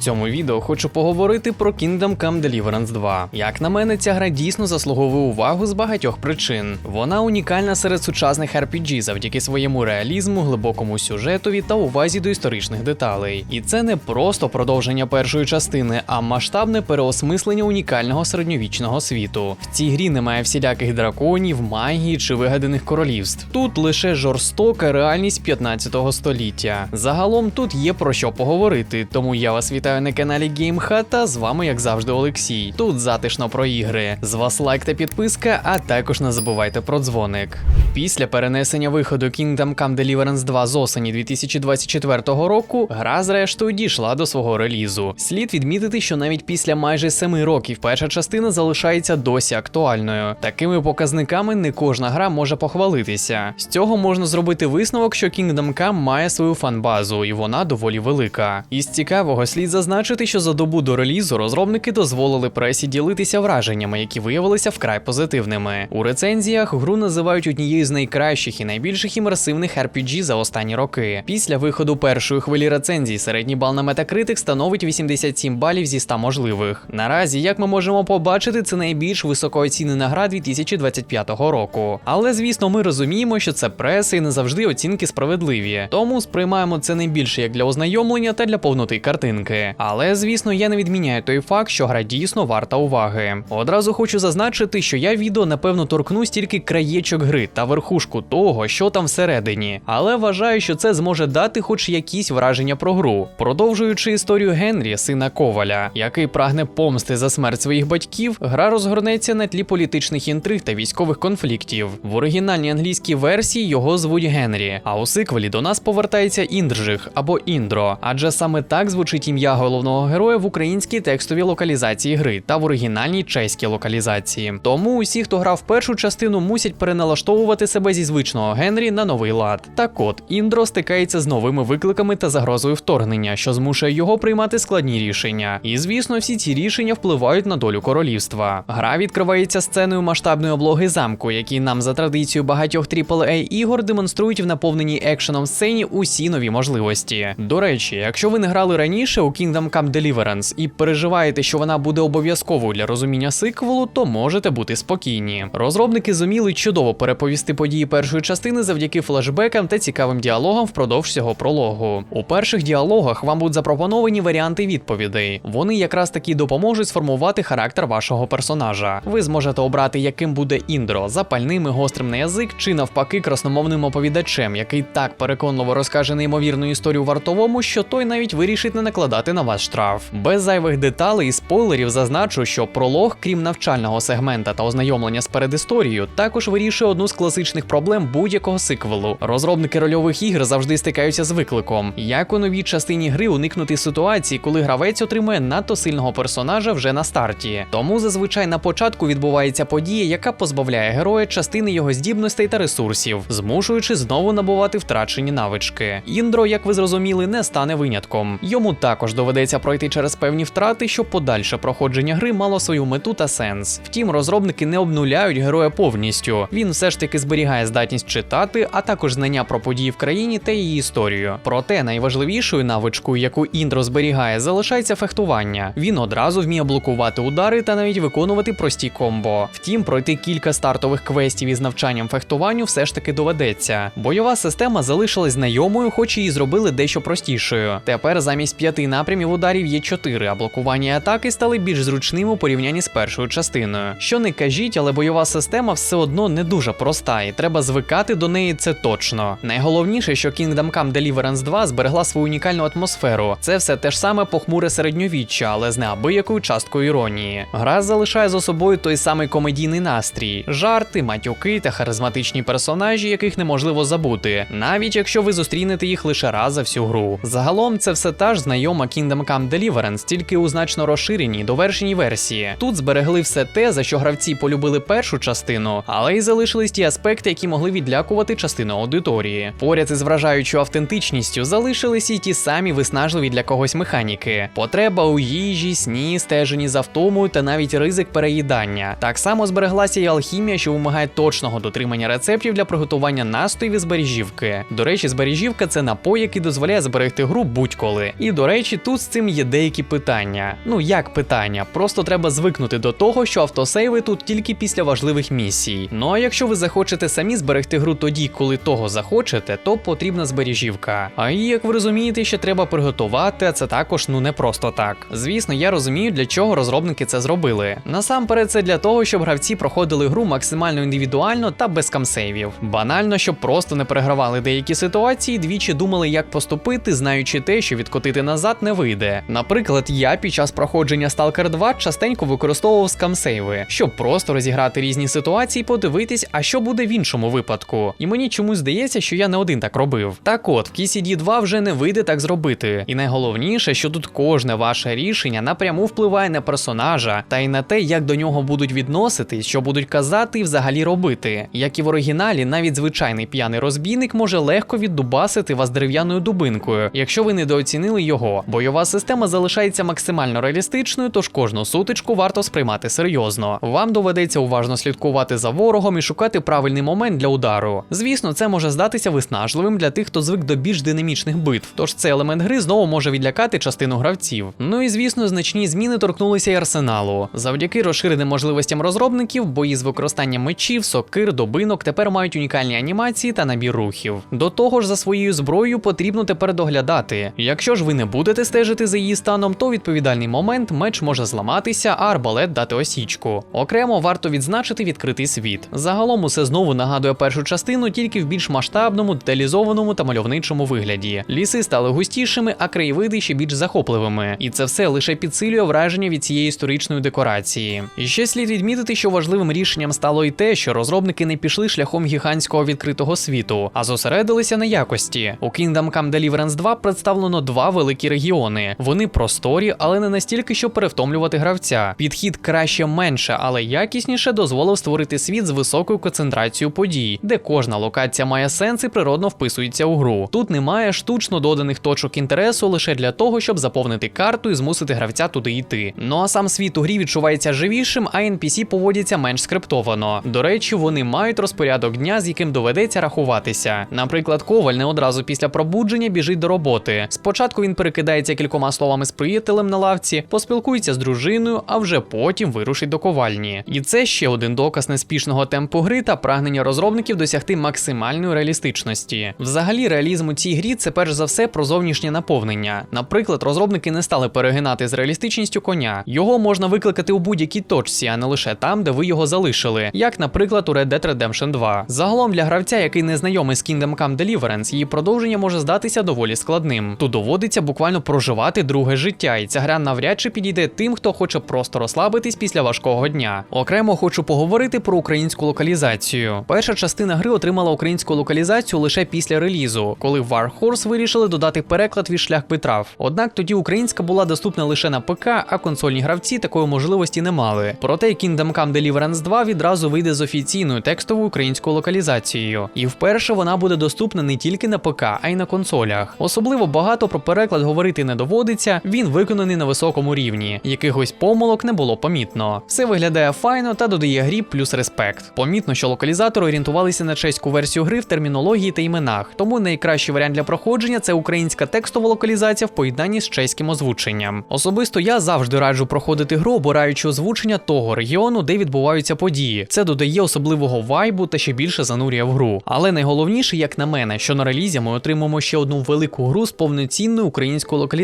цьому відео хочу поговорити про Kingdom Come Deliverance 2. Як на мене, ця гра дійсно заслуговує увагу з багатьох причин. Вона унікальна серед сучасних RPG завдяки своєму реалізму, глибокому сюжетові та увазі до історичних деталей. І це не просто продовження першої частини, а масштабне переосмислення унікального середньовічного світу. В цій грі немає всіляких драконів, магії чи вигаданих королівств. Тут лише жорстока реальність 15 століття. Загалом тут є про що поговорити, тому я вас вітаю на каналі GameHut, та з вами, як завжди, Олексій. Тут затишно про ігри. З вас лайк та підписка, а також не забувайте про дзвоник. Після перенесення виходу Kingdom Come Deliverance 2 з осені 2024 року, гра зрештою дійшла до свого релізу. Слід відмітити, що навіть після майже 7 років перша частина залишається досі актуальною. Такими показниками не кожна гра може похвалитися. З цього можна зробити висновок, що Kingdom Come має свою фанбазу, і вона доволі велика. Із цікавого слід зазначити, що за добу до релізу розробники дозволили пресі ділитися враженнями, які виявилися вкрай позитивними. У рецензіях гру називають однією з найкращих і найбільших імерсивних RPG за останні роки. Після виходу першої хвилі рецензій середній бал на Metacritic становить 87 балів зі 100 можливих. Наразі, як ми можемо побачити, це найбільш високооцінена гра 2025 року. Але звісно, ми розуміємо, що це преса і не завжди оцінки справедливі. Тому сприймаємо це не більше як для ознайомлення та для повноти картинки. Але звісно, я не відміняю той факт, що гра дійсно варта уваги. Одразу хочу зазначити, що я відео напевно торкнусь тільки краєчок гри та верхушку того, що там всередині. Але вважаю, що це зможе дати хоч якісь враження про гру, продовжуючи історію Генрі, сина Коваля, який прагне помсти за смерть своїх батьків, гра розгорнеться на тлі політичних інтриг та військових конфліктів. В оригінальній англійській версії його звуть Генрі, а у сиквелі до нас повертається Індржих або Індро, адже саме так звучить ім'я головного героя в українській текстовій локалізації гри та в оригінальній чеській локалізації. Тому усі, хто грав першу частину, мусять переналаштовувати себе зі звичного Генрі на новий лад. Так от Індро стикається з новими викликами та загрозою вторгнення, що змушує його приймати складні рішення. І звісно, всі ці рішення впливають на долю королівства. Гра відкривається сценою масштабної облоги замку, який нам за традицією багатьох AAA ігор демонструють в наповненій екшеном сцені усі нові можливості. До речі, якщо ви не грали раніше у Kingdom Come Deliverance і переживаєте, що вона буде обов'язковою для розуміння сиквелу, то можете бути спокійні. Розробники зуміли чудово переповісти події першої частини завдяки флешбекам та цікавим діалогам впродовж цього прологу. У перших діалогах вам будуть запропоновані варіанти відповідей. Вони якраз таки допоможуть сформувати характер вашого персонажа. Ви зможете обрати, яким буде Індро, запальним і гострим на язик, чи навпаки красномовним оповідачем, який так переконливо розкаже неймовірну історію вартовому, що той навіть вирішить не накладати на вас штраф. Без зайвих деталей і спойлерів зазначу, що пролог, крім навчального сегмента та ознайомлення з передісторією, також вирішує одну з класичних проблем будь-якого сиквелу. Розробники рольових ігр завжди стикаються з викликом, як у новій частині гри уникнути ситуації, коли гравець отримує надто сильного персонажа вже на старті. Тому зазвичай на початку відбувається подія, яка позбавляє героя частини його здібностей та ресурсів, змушуючи знову набувати втрачені навички. Індро, як ви зрозуміли, не стане винятком. Йому також доведеться пройти через певні втрати, щоб подальше проходження гри мало свою мету та сенс. Втім, розробники не обнуляють героя повністю. Він все ж таки зберігає здатність читати, а також знання про події в країні та її історію. Проте найважливішою навичкою, яку Індро зберігає, залишається фехтування. Він одразу вміє блокувати удари та навіть виконувати прості комбо. Втім, пройти кілька стартових квестів із навчанням фехтуванню все ж таки доведеться. Бойова система залишилась знайомою, хоч її зробили дещо простішою. Тепер замість п'яти напрямів ударів є чотири, а блокування атаки стали більш зручними у порівнянні з першою частиною. Що не кажіть, але бойова система все одно не дуже проста, і треба звикати до неї це точно. Найголовніше, що Kingdom Come Deliverance 2 зберегла свою унікальну атмосферу. Це все те ж саме похмуре середньовіччя, але з неабиякою часткою іронії. Гра залишає за собою той самий комедійний настрій, жарти, матюки та харизматичні персонажі, яких неможливо забути, навіть якщо ви зустрінете їх лише раз за всю гру. Загалом це все та ж знайома Kingdom Come Deliverance, тільки у значно розширеній довершеній версії. Тут зберегли все те, за що гравці полюбили першу частину, але й залишились ті аспекти, які могли відлякувати частину аудиторії. Поряд із вражаючою автентичністю залишились і ті самі виснажливі для когось механіки. Потреба у їжі, сні, стежені за втомою та навіть ризик переїдання. Так само збереглася і алхімія, що вимагає точного дотримання рецептів для приготування настоїв і збережівки. До речі, збережівка це напой, який дозволяє зберегти гру будь-коли. І до речі, тут тут з цим є деякі питання. Ну як питання? Просто треба звикнути до того, що автосейви тут тільки після важливих місій. Ну а якщо ви захочете самі зберегти гру тоді, коли того захочете, то потрібна збережівка. А її, як ви розумієте, ще треба приготувати, а це також ну не просто так. Звісно, я розумію, для чого розробники це зробили. Насамперед, це для того, щоб гравці проходили гру максимально індивідуально та без камсейвів. Банально, щоб просто не перегравали деякі ситуації, двічі думали, як поступити, знаючи те, що відкотити назад не вийде. Наприклад, я під час проходження Stalker 2 частенько використовував скамсейви, щоб просто розіграти різні ситуації, подивитись, а що буде в іншому випадку. І мені чомусь здається, що я не один так робив. Так от, в KCD 2 вже не вийде так зробити. І найголовніше, що тут кожне ваше рішення напряму впливає на персонажа та й на те, як до нього будуть відноситись, що будуть казати і взагалі робити. Як і в оригіналі, навіть звичайний п'яний розбійник може легко віддубасити вас дерев'яною дубинкою, якщо ви недооцінили його. Бойова система залишається максимально реалістичною, тож кожну сутичку варто сприймати серйозно. Вам доведеться уважно слідкувати за ворогом і шукати правильний момент для удару. Звісно, це може здатися виснажливим для тих, хто звик до більш динамічних битв. Тож цей елемент гри знову може відлякати частину гравців. Ну і звісно, значні зміни торкнулися й арсеналу. Завдяки розширеним можливостям розробників, бої з використанням мечів, сокир, добинок тепер мають унікальні анімації та набір рухів. До того ж, за своєю зброєю потрібно тепер доглядати. Якщо ж ви не будете стежити за її станом, то у відповідальний момент меч може зламатися, а арбалет дати осічку. Окремо варто відзначити відкритий світ. Загалом усе знову нагадує першу частину, тільки в більш масштабному, деталізованому та мальовничому вигляді. Ліси стали густішими, а краєвиди ще більш захопливими. І це все лише підсилює враження від цієї історичної декорації. І ще слід відмітити, що важливим рішенням стало й те, що розробники не пішли шляхом гігантського відкритого світу, а зосередилися на якості. У Kingdom Come Deliverance 2 представлено два великі регіони. Вони просторі, але не настільки, щоб перевтомлювати гравця. Підхід краще менше, але якісніше дозволив створити світ з високою концентрацією подій, де кожна локація має сенс і природно вписується у гру. Тут немає штучно доданих точок інтересу лише для того, щоб заповнити карту і змусити гравця туди йти. Ну а сам світ у грі відчувається живішим, а NPC поводяться менш скриптовано. До речі, вони мають розпорядок дня, з яким доведеться рахуватися. Наприклад, коваль не одразу після пробудження біжить до роботи. Спочатку він перекидається кількома словами з приятелем на лавці, поспілкується з дружиною, а вже потім вирушить до ковальні. І це ще один доказ неспішного темпу гри та прагнення розробників досягти максимальної реалістичності. Взагалі, реалізм у цій грі це перш за все про зовнішнє наповнення. Наприклад, розробники не стали перегинати з реалістичністю коня. Його можна викликати у будь-якій точці, а не лише там, де ви його залишили, як, наприклад, у Red Dead Redemption 2. Загалом для гравця, який не знайомий з Kingdom Come Deliverance, її продовження може здатися доволі складним. Тут доводиться буквально проживати друге життя, і ця гра навряд чи підійде тим, хто хоче просто розслабитись після важкого дня. Окремо хочу поговорити про українську локалізацію. Перша частина гри отримала українську локалізацію лише після релізу, коли в Warhorse вирішили додати переклад від шлях Петрав. Однак тоді українська була доступна лише на ПК, а консольні гравці такої можливості не мали. Проте Kingdom Come Deliverance 2 відразу вийде з офіційною текстовою українською локалізацією. І вперше вона буде доступна не тільки на ПК, а й на консолях. Особливо багато про переклад говорити не доводиться, він виконаний на високому рівні. Якихось помилок не було помітно. Все виглядає файно та додає грі плюс респект. Помітно, що локалізатори орієнтувалися на чеську версію гри в термінології та іменах, тому найкращий варіант для проходження це українська текстова локалізація в поєднанні з чеським озвученням. Особисто я завжди раджу проходити гру, обираючи озвучення того регіону, де відбуваються події. Це додає особливого вайбу та ще більше занурює в гру. Але найголовніше, як на мене, що на релізі ми отримаємо ще одну велику гру з повноцінною українською локалізацією.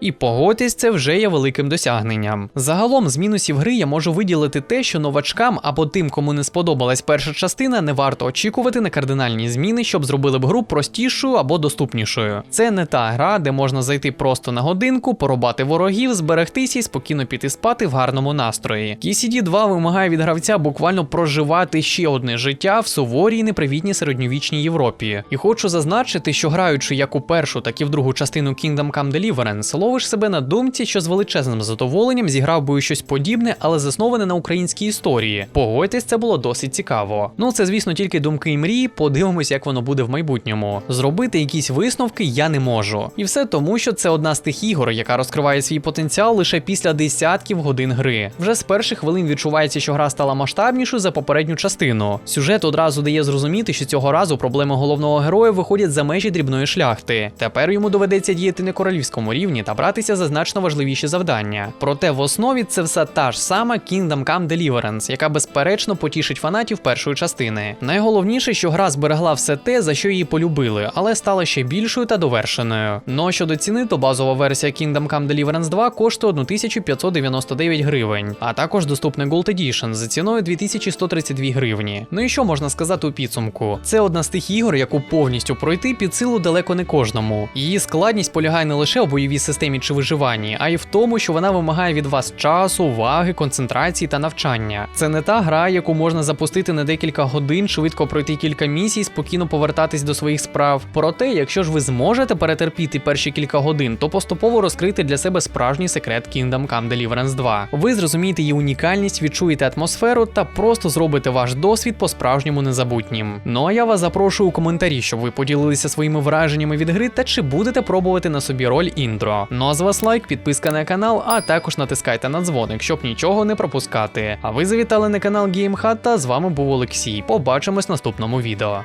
І погодьтесь, це вже є великим досягненням. Загалом, з мінусів гри я можу виділити те, що новачкам або тим, кому не сподобалась перша частина, не варто очікувати на кардинальні зміни, щоб зробили б гру простішою або доступнішою. Це не та гра, де можна зайти просто на годинку, порубати ворогів, зберегтися і спокійно піти спати в гарному настрої. KCD 2 вимагає від гравця буквально проживати ще одне життя в суворій, непривітній середньовічній Європі. І хочу зазначити, що граючи як у першу, так і в другу частину Kingdom Come Deliverance, ловиш себе на думці, що з величезним задоволенням зіграв би щось подібне, але засноване на українській історії. Погодьтесь, це було досить цікаво. Ну це, звісно, тільки думки і мрії. Подивимось, як воно буде в майбутньому. Зробити якісь висновки я не можу. І все тому, що це одна з тих ігор, яка розкриває свій потенціал лише після десятків годин гри. Вже з перших хвилин відчувається, що гра стала масштабнішою за попередню частину. Сюжет одразу дає зрозуміти, що цього разу проблеми головного героя виходять за межі дрібної шляхти. Тепер йому доведеться діяти не королівською детективському рівні та братися за значно важливіші завдання. Проте в основі це все та ж сама Kingdom Come Deliverance, яка безперечно потішить фанатів першої частини. Найголовніше, що гра зберегла все те, за що її полюбили, але стала ще більшою та довершеною. Ну а щодо ціни, то базова версія Kingdom Come Deliverance 2 коштує 1599 гривень, а також доступний Gold Edition за ціною 2132 гривні. Ну і що можна сказати у підсумку? Це одна з тих ігор, яку повністю пройти під силу далеко не кожному. Її складність полягає не лише у бойовій системі чи виживанні, а й в тому, що вона вимагає від вас часу, уваги, концентрації та навчання. Це не та гра, яку можна запустити на декілька годин, швидко пройти кілька місій, спокійно повертатись до своїх справ. Проте, якщо ж ви зможете перетерпіти перші кілька годин, то поступово розкрити для себе справжній секрет Kingdom Come Deliverance 2. Ви зрозумієте її унікальність, відчуєте атмосферу та просто зробите ваш досвід по-справжньому незабутнім. Ну а я вас запрошую у коментарі, щоб ви поділилися своїми враженнями від гри та чи будете пробувати на собі роль інтро. Ну а з вас лайк, підписка на канал, а також натискайте на дзвоник, щоб нічого не пропускати. А ви завітали на канал GameHut та з вами був Олексій. Побачимось в наступному відео.